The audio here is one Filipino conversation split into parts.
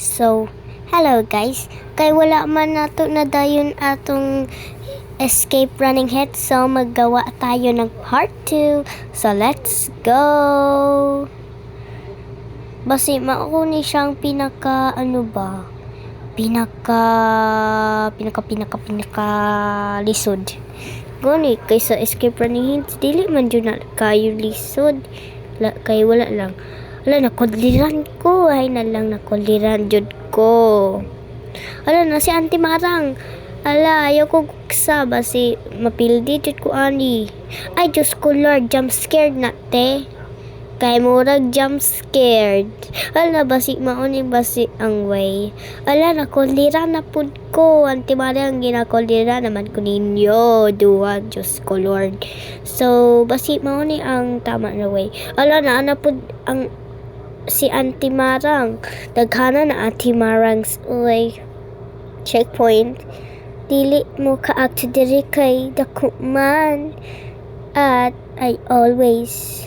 So, hello guys. Kay wala man nato na dayon atong escape running head. So, maggawa tayo ng part 2. So, let's go! Basi, mauni siyang pinaka, ano ba? Pinaka, pinaka, pinaka, pinaka, lisod. Gani, kaysa escape running head, dili man dyan na kayo lisod. La, kay wala lang. Wala, nakuliran ko. Ay na lang, nakuliran jud ko. Ala, na si Auntie Marang. Ala, ayaw ko kuksa. Basi, mapildi jud ko ani. Ay, Diyos ko Lord, jump scared na, te. Kay murag jump scared. Ala, basi, mauni basi ang way. Ala, nakuliran na pud ko. Auntie Marang, ginakuliran naman ko ninyo. Duwa, Diyos ko Lord. So, basi, mauni ang tama na way. Ala, na, na pud ang si Auntie Marang. Daghana na Auntie Marang's way. Checkpoint. Dili mo ka-act diri kay dako man. At I always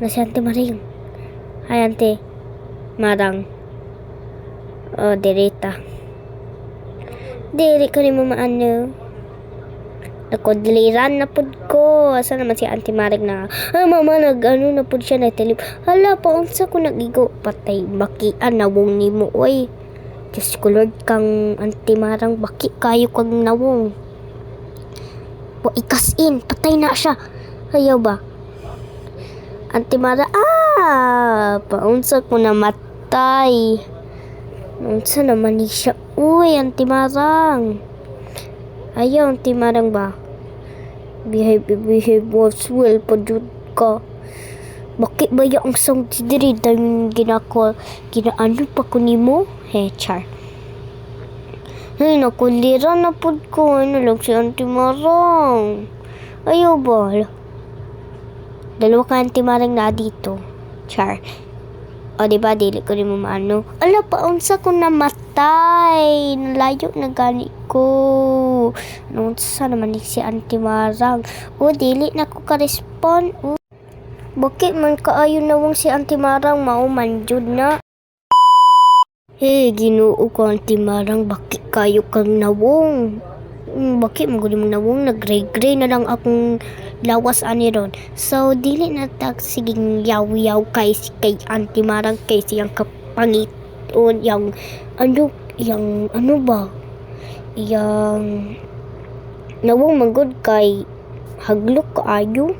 na si Auntie Maring. Hi Auntie Marang. O, dirita. Dili ko ni mo maano. Nakodliran na pud ko. Asa naman si Auntie Maring na, ah, mama, nag, ano, na pud siya na telip. Hala, paunsa ko nagigo. Patay, bakian, nawong ni mo, oy. Diyos ko, Lord, kang Auntie Marang, baki kayo kang nawong. Wa ikas in, patay na siya. Ayaw ba? Auntie Mara, ah, paunsa ko na matay. Unsa naman ni siya? Uy, Auntie Marang. Ayaw, Auntie Marang ba? Behave, behave was well, padud ka. Bakit ba yung song diri dahil ginako, ginaano pa ko ni mo? He, char. Ay, nakulira na pod ko. Ano lang si Auntie Marang. Ayaw ba? Dalawa ka Auntie Marang na dito. Char. O, di ba, dili ko rin mo maano. Ala, paunsa ko namatay. Nalayo na gani ko. Anong sa naman ni si Auntie Marang. O, dili na ko ka-respond. O, bakit man kaayo nawang si Auntie Marang mauman jud na? Hey, ginoo ko Auntie Marang, bakit kayo kang nawong? Mm, bakit mo mo nawong? Nag-gray-gray na lang akong lawas ani ron. So, dili na tag siging yaw-yaw kay si kay Auntie Marang kay siyang kapangit o yung ano, yung ano ba? Yung nawong magod kay haglok kaayo.